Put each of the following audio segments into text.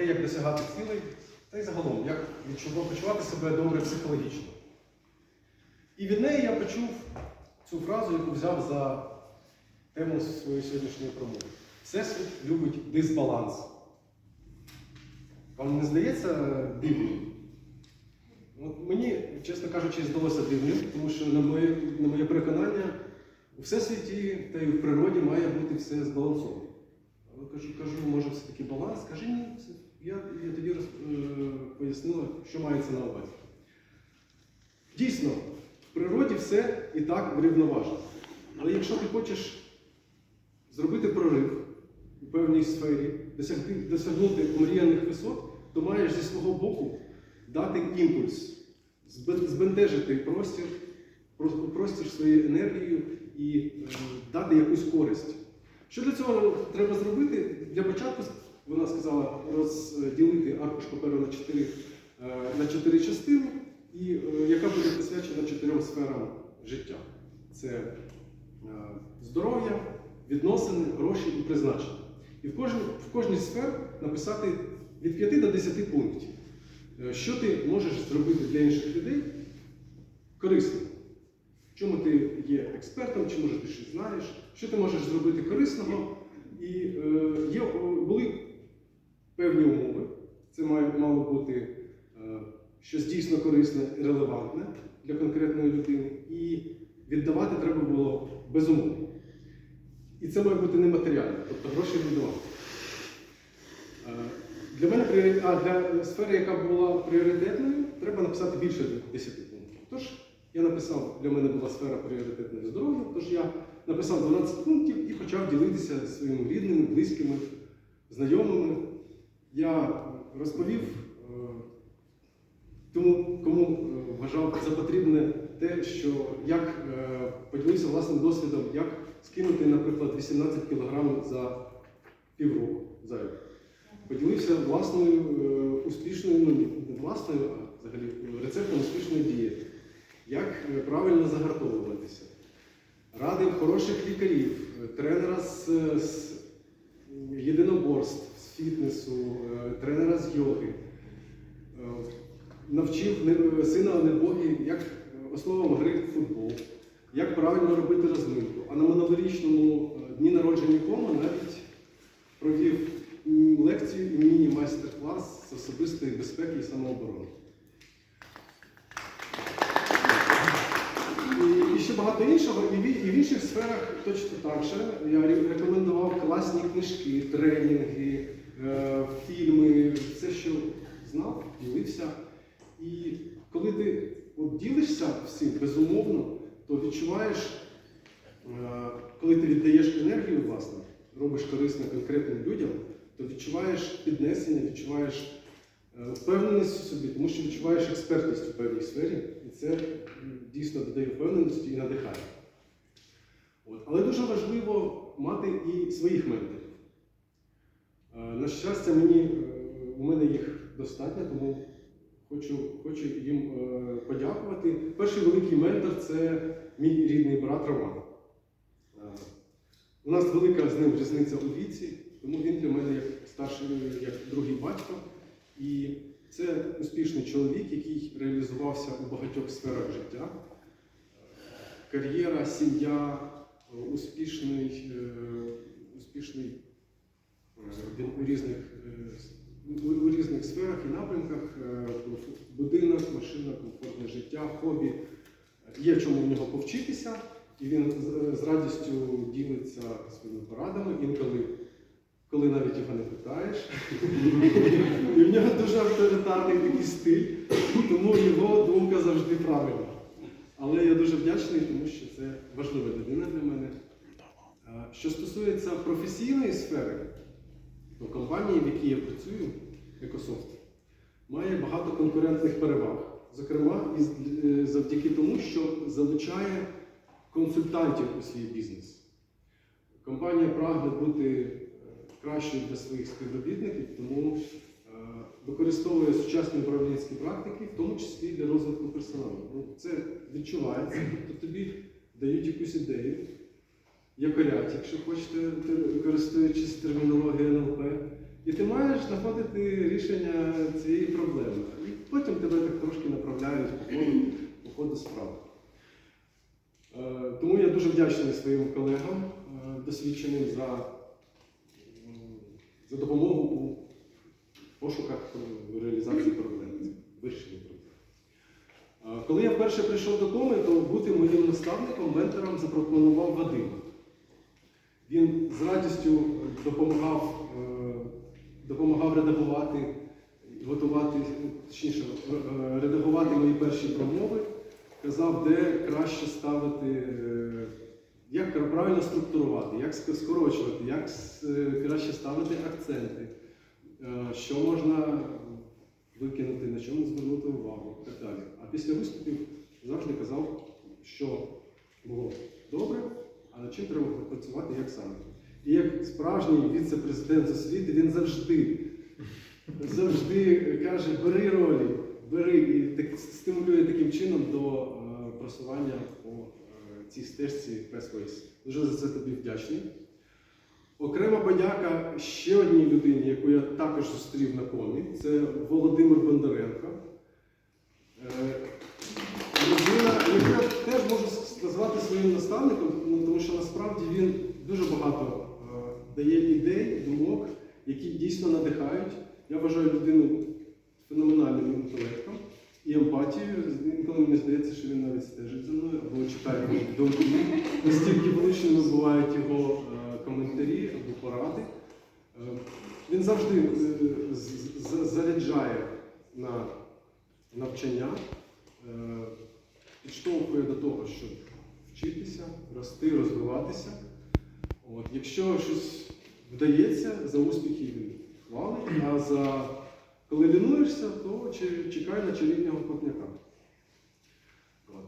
те, як досягати цілей, та й загалом, як почувати себе добре психологічно. І від неї я почув цю фразу, яку взяв за тему своєї сьогоднішньої промови. Всесвіт любить дисбаланс. Вам не здається дивним? От мені, чесно кажучи, здалося дивним, тому що на моє, на моє переконання, у всесвіті та й в природі має бути все збалансовано. Але кажу, кажу, може все-таки баланс? Каже, ні, все. Я, я тоді роз, е, пояснила, що мається на увазі. Дійсно, в природі все і так врівноважено. Але якщо ти хочеш зробити прорив у певній сфері, досягти, досягнути омріяних висот, то маєш зі свого боку дати імпульс, збентежити простір, простір своєю енергією і е, дати якусь користь. Що для цього треба зробити? Для початку вона сказала розділити аркуш паперу на чотири, е, на чотири частини, і, е, яка буде присвячена чотирьом сферам життя. Це е, здоров'я, відносини, гроші і призначення. І в кожній, в кожній сфер написати від 5 до 10 пунктів, що ти можеш зробити для інших людей корисним. Чому ти є експертом, чи може ти щось знаєш, що ти можеш зробити корисного. І е, є, були певні умови. Це має, мало бути е, щось дійсно корисне і релевантне для конкретної людини. І віддавати треба було безумовно. І це має бути нематеріально, тобто гроші віддавати. Е, Для мене а для сфери, яка була пріоритетною, треба написати більше 10 пунктів. Тож я написав, для мене була сфера пріоритетної здоров'я, тож я написав 12 пунктів і почав ділитися своїми рідними, близькими, знайомими. Я розповів е, тому, кому е, вважав за потрібне те, що як е, поділився власним досвідом, як скинути, наприклад, 18 кг за півроку зайвих. Поділився власною успішною, ну не власною, а взагалі рецептом успішної дієти. Як правильно загартовуватися. Радив хороших лікарів, тренера з фітнесу, е, тренера з йоги. Е, Навчив сина небогі, як е, основам гри в футбол, як правильно робити розминку. А на минулорічному дні народження кому навіть провів лекцію і міні-майстер-клас з особистої безпеки і самооборони. І, ще багато іншого, і в, інших сферах точно так же. Я рекомендував класні книжки, тренінги, фільми, все, що знав, ділився. І коли ти от ділишся всім безумовно, то відчуваєш, е, коли ти віддаєш енергію, власне, робиш корисне конкретним людям, то відчуваєш піднесення, відчуваєш е, впевненість у собі, тому що відчуваєш експертність у певній сфері, і це дійсно додає впевненості і надихає. От. Але дуже важливо мати і своїх менторів. На щастя, мені, е, у мене їх достатньо, тому хочу, хочу їм е, подякувати. Перший великий ментор це мій рідний брат Роман. Е, У нас велика з ним різниця у віці, тому він для мене як старший, як другий батько. І це успішний чоловік, який реалізувався у багатьох сферах життя. Кар'єра, сім'я, успішний, успішний у різних, е, у, різних сферах і напрямках. е, Будинок, машина, комфортне життя, хобі. Є в чому в нього повчитися, і він з, з радістю ділиться своїми порадами, інколи, коли навіть його не питаєш. І в нього дуже авторитарний такий стиль, тому його думка завжди правильна. Але я дуже вдячний, тому що це важлива людина для мене. Е, Що стосується професійної сфери, компанія, в якій я працюю, Екософт, має багато конкурентних переваг. Зокрема, е, завдяки тому, що залучає консультантів у свій бізнес. Компанія прагне бути е, кращою для своїх співробітників, тому е, використовує сучасні управлінські практики, в тому числі для розвитку персоналу. Ну, це відчувається, тобто тобі дають якусь ідею, якорять, якщо хочете, те- користуючись термінологією і ти маєш знаходити рішення цієї проблеми. І потім тебе так трошки направляють по ходу, по ходу справи. Е, Тому я дуже вдячний своїм колегам е, досвідченим за, за допомогу у пошуках реалізації проблем, вирішення проблем. Е, Коли я вперше прийшов до коми, то бути моїм наставником, ментором запропонував Вадим. Він з радістю допомагав, допомагав редагувати, готувати, точніше, е, редагувати мої перші промови, казав, де краще ставити, е, як правильно структурувати, як скорочувати, як е, краще ставити акценти, що можна викинути, на чому звернути увагу і так далі. А після виступів завжди казав, що було добре, а над чим треба працювати як саме. І як справжній віце-президент освіти, він завжди, завжди каже, бери ролі, бери і так, стимулює таким чином до е, просування по е, цій стежці Pressways. Дуже за це тобі вдячний. Окрема подяка ще одній людині, яку я також зустрів на комі, це Володимир Бондаренко. Е, Людина, яку я теж можу назвати своїм наставником, ну, тому що насправді він дуже багато дає ідей, думок, які дійсно надихають. Я вважаю людину феноменальним інтелектом і емпатією. Інколи мені здається, що він навіть стежить за мною або читає мої думки. Настільки влучними бувають його е, коментарі або поради. Е, Він завжди е, заряджає на навчання, підштовхує до того, щоб вчитися, рости, розвиватися. От, якщо щось вдається, за успіхи він хвалить, а за коли лінуєшся, то чекай на чарівного платника.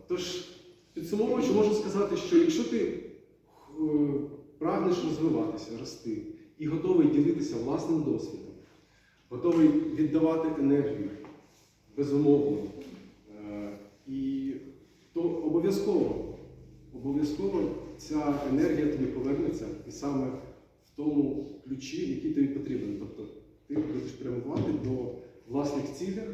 Тож, підсумовуючи, можу сказати, що якщо ти е, прагнеш розвиватися, рости і готовий ділитися власним досвідом, готовий віддавати енергію, безумовно, е, то обов'язково, обов'язково ця енергія тобі повернеться і саме в тому ключі, який тобі потрібен. Тобто ти будеш прямувати до власних цілей,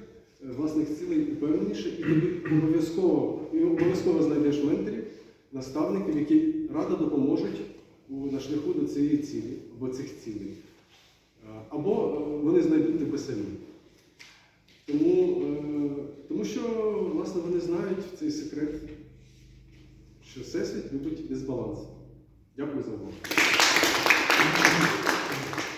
е, власних цілей упевненіше, і тобі обов'язково обов'язково знайдеш менторів, наставників, які радо допоможуть на шляху до цієї цілі або цих цілей. Е, Або е, вони знайдуть тебе самі. Тому, тому що, власне, вони знають цей секрет, що Всесвіт любить дисбаланс. Дякую за увагу.